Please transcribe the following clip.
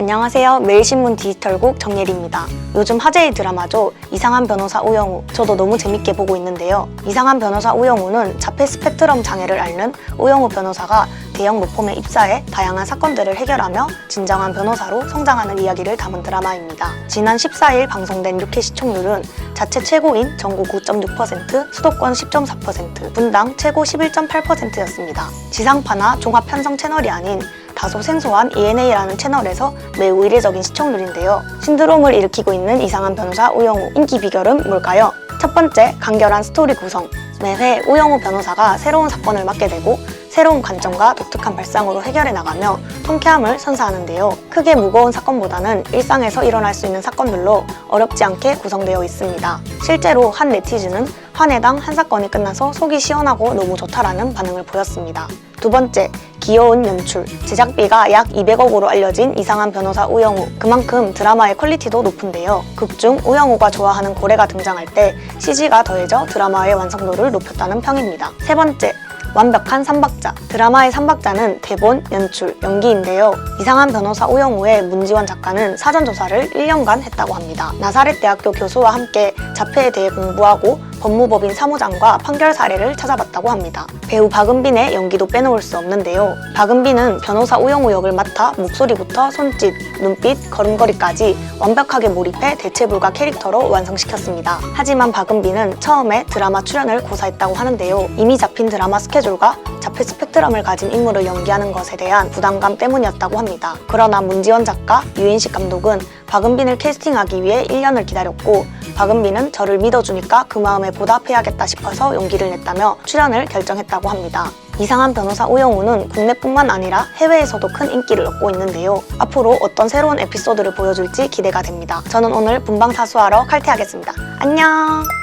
안녕하세요. 매일신문 디지털국 정예리입니다. 요즘 화제의 드라마죠. 이상한 변호사 우영우. 저도 너무 재밌게 보고 있는데요. 이상한 변호사 우영우는 자폐 스펙트럼 장애를 앓는 우영우 변호사가 대형 로펌에 입사해 다양한 사건들을 해결하며 진정한 변호사로 성장하는 이야기를 담은 드라마입니다. 지난 14일 방송된 6회 시청률은 자체 최고인 전국 9.6%, 수도권 10.4%, 분당 최고 11.8%였습니다. 지상파나 종합 편성 채널이 아닌 다소 생소한 ENA라는 채널에서 매우 이례적인 시청률인데요. 신드롬을 일으키고 있는 이상한 변호사 우영우. 인기 비결은 뭘까요? 첫 번째, 간결한 스토리 구성. 매회 우영우 변호사가 새로운 사건을 맡게 되고 새로운 관점과 독특한 발상으로 해결해 나가며 통쾌함을 선사하는데요. 크게 무거운 사건보다는 일상에서 일어날 수 있는 사건들로 어렵지 않게 구성되어 있습니다. 실제로 한 네티즌은 한 해당 한 사건이 끝나서 속이 시원하고 너무 좋다라는 반응을 보였습니다. 두 번째, 귀여운 연출. 제작비가 약 200억으로 알려진 이상한 변호사 우영우. 그만큼 드라마의 퀄리티도 높은데요. 극 중 우영우가 좋아하는 고래가 등장할 때 CG가 더해져 드라마의 완성도를 높였다는 평입니다. 세 번째, 완벽한 삼박자. 드라마의 삼박자는 대본, 연출, 연기인데요. 이상한 변호사 우영우의 문지원 작가는 사전조사를 1년간 했다고 합니다. 나사렛 대학교 교수와 함께 자폐에 대해 공부하고 법무법인 사무장과 판결 사례를 찾아봤다고 합니다. 배우 박은빈의 연기도 빼놓을 수 없는데요. 박은빈은 변호사 우영우 역을 맡아 목소리부터 손짓, 눈빛, 걸음걸이까지 완벽하게 몰입해 대체불가 캐릭터로 완성시켰습니다. 하지만 박은빈은 처음에 드라마 출연을 고사했다고 하는데요. 이미 잡힌 드라마 스케줄과 자폐 스펙트럼을 가진 인물을 연기하는 것에 대한 부담감 때문이었다고 합니다. 그러나 문지원 작가, 유인식 감독은 박은빈을 캐스팅하기 위해 1년을 기다렸고 박은빈은 저를 믿어주니까 그 마음에 보답해야겠다 싶어서 용기를 냈다며 출연을 결정했다고 합니다. 이상한 변호사 우영우는 국내뿐만 아니라 해외에서도 큰 인기를 얻고 있는데요. 앞으로 어떤 새로운 에피소드를 보여줄지 기대가 됩니다. 저는 오늘 분방사수하러 칼퇴하겠습니다. 안녕!